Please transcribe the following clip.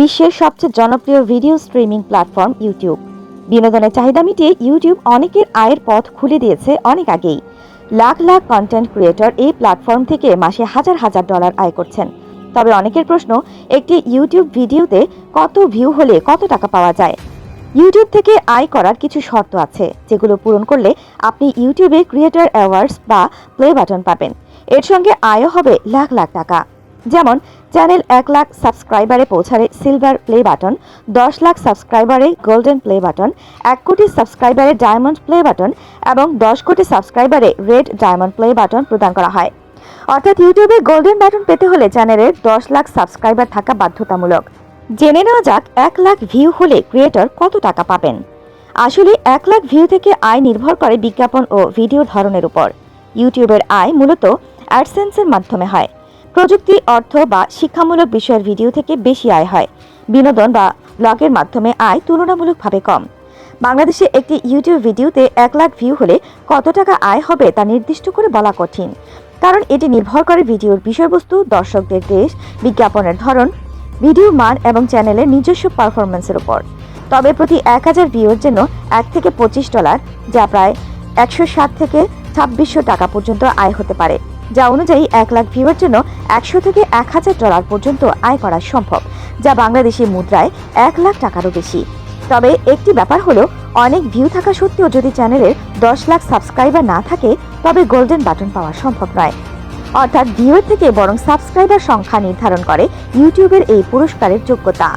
বিশ্বের সবচেয়ে জনপ্রিয় ভিডিও স্ট্রিমিং প্ল্যাটফর্ম ইউটিউব বিনোদনের চাহিদা মিটিয়ে ইউটিউব অনেকের আয়ের পথ খুলে দিয়েছে অনেক আগেই। লাখ লাখ কন্টেন্ট ক্রিয়েটর এই প্ল্যাটফর্ম থেকে মাসে হাজার হাজার ডলার আয় করছেন। তবে অনেকের প্রশ্ন, একটি ইউটিউব ভিডিওতে কত ভিউ হলে কত টাকা পাওয়া যায়? ইউটিউব থেকে আয় করার কিছু শর্ত আছে, যেগুলো পূরণ করলে আপনি ইউটিউবে ক্রিয়েটর অ্যাওয়ার্ডস বা প্লে বাটন পাবেন। এর সঙ্গে আয়ও হবে লাখ লাখ টাকা। যেমন, চ্যানেল এক লাখ সাবস্ক্রাইবারে পৌঁছালে সিলভার প্লে বাটন, দশ লাখ সাবস্ক্রাইবারে গোল্ডেন প্লে বাটন, এক কোটি সাবস্ক্রাইবারে ডায়মন্ড প্লে বাটন এবং দশ কোটি সাবস্ক্রাইবারে রেড ডায়মন্ড প্লে বাটন প্রদান করা হয়। অর্থাৎ ইউটিউবে গোল্ডেন বাটন পেতে হলে চ্যানেলের দশ লাখ সাবস্ক্রাইবার থাকা বাধ্যতামূলক। জেনে নেওয়া যাক, এক লাখ ভিউ হলে ক্রিয়েটর কত টাকা পাবেন? আসলে এক লাখ ভিউ থেকে আয় নির্ভর করে বিজ্ঞাপন ও ভিডিও ধরনের উপর। ইউটিউবের আয় মূলত অ্যাডসেন্সের মাধ্যমে হয়। প্রযুক্তি, অর্থ বা শিক্ষামূলক বিষয়ের ভিডিও থেকে বেশি আয় হয়। বিনোদন বা ব্লগের মাধ্যমে আয় তুলনামূলকভাবে কম। বাংলাদেশে একটি ইউটিউব ভিডিওতে এক লাখ ভিউ হলে কত টাকা আয় হবে তা নির্দিষ্ট করে বলা কঠিন। কারণ এটি নির্ভর করে ভিডিওর বিষয়বস্তু, দর্শকদের দেশ, বিজ্ঞাপনের ধরন ভিডিও মান এবং চ্যানেলের নিজস্ব পারফরমেন্সের উপর। তবে প্রতি এক হাজার ভিউর জন্য এক থেকে পঁচিশ ডলার, যা প্রায় একশো সাত থেকে ছাব্বিশশো টাকা পর্যন্ত আয় হতে পারে। যা অনুযায়ী এক লাখ ভিউয়ের জন্য একশো থেকে এক হাজার ডলার পর্যন্ত আয় করা সম্ভব, যা বাংলাদেশি মুদ্রায় এক লাখ টাকারও বেশি। তবে একটি ব্যাপার হলো, অনেক ভিউ থাকা সত্ত্বেও যদি চ্যানেলের দশ লাখ সাবস্ক্রাইবার না থাকে, তবে গোল্ডেন বাটন পাওয়া সম্ভব নয়। অর্থাৎ ভিউয়ের থেকে বরং সাবস্ক্রাইবার সংখ্যা নির্ধারণ করে ইউটিউবের এই পুরস্কারের যোগ্যতা।